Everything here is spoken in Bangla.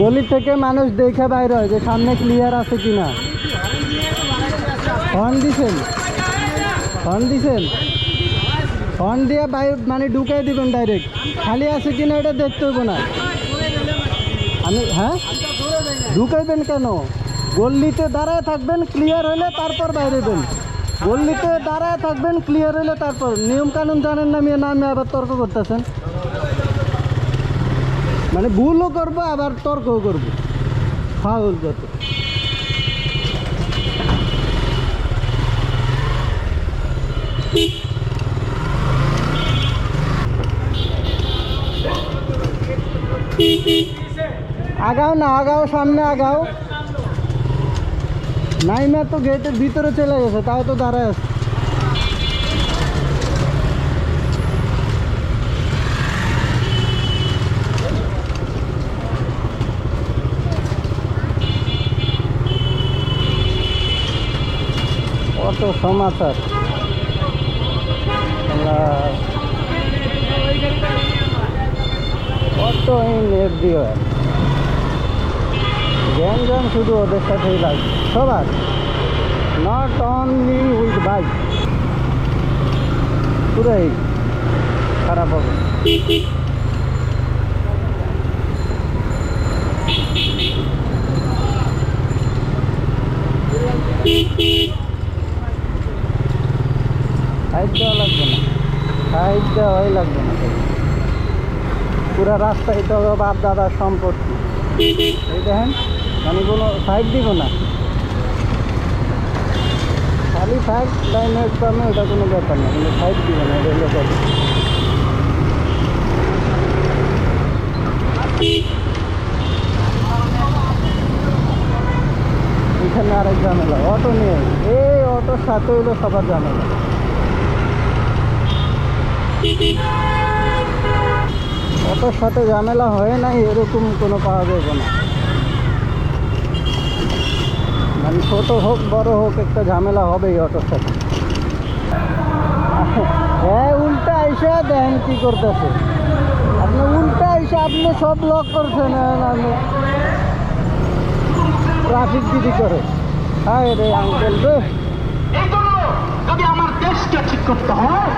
গলি থেকে মানুষ দেখে বাইরে হয় যে সামনে ক্লিয়ার আছে কিনা। হর্ন দিছেন? হর্ন দিছেন? হর্ন দিয়ে বাইরে মানে ঢুকাই দিবেন ডাইরেক্ট খালি আছে কিনা এটা দেখতে হইব না। আমি হ্যাঁ? ঢুকাইবেন কেন? গল্লিতে দাঁড়ায় থাকবেন ক্লিয়ার হলে তারপর বাইরে দেন গল্লিতে দাঁড়ায় থাকবেন ক্লিয়ার হলে তারপর। নিয়ম কানুন জানেন না মেয়ে নামে আবার তর্ক করতেছেন। মানে ভুলও করব, আবার তর্কও করব। ফাউল যত। আগাও না, আগাও, সামনে আগাও। নাইমা তো গেটের ভিতরে চলে গেছে, তাও তো দাঁড়ায় আছে। সমাচার। আল্লাহ। কত নেট দিয়ে গ্যাঞ্জাম শুধু ওদের সাথেই লাগবে সবার। নট অনলি উইথ বাইক পুরাই খারাপ হবে। সাইড দেওয়া লাগবে না। লাগবে না পুরো বাপ দাদার সম্পত্তি। এই দেখেন মানে কোনো দিব না। খালি সাইড লাইনের দামে ওটা কোনো ব্যাপার না কিন্তু সাইড দিব না এখানে আরেক ঝামেলা অটো নিয়ে। এই অটোর সাথে হইল সবার ঝামেলা। অটোর সাথে ঝামেলা হয় নাই, এরকম কোনো পাওয়া যাবে না। মানে ছোট হোক, বড় হোক, একটা ঝামেলা হবেই অটোর সাথে। হ্যাঁ উল্টা আইসা দেখেন কি করতেছে। আপনি উল্টা আইসা আপনি সব লক করছেন ট্রাফিক দিদি করে। হায় রে আঙ্কেল রে। আমার দেশকে ঠিক করতে হয়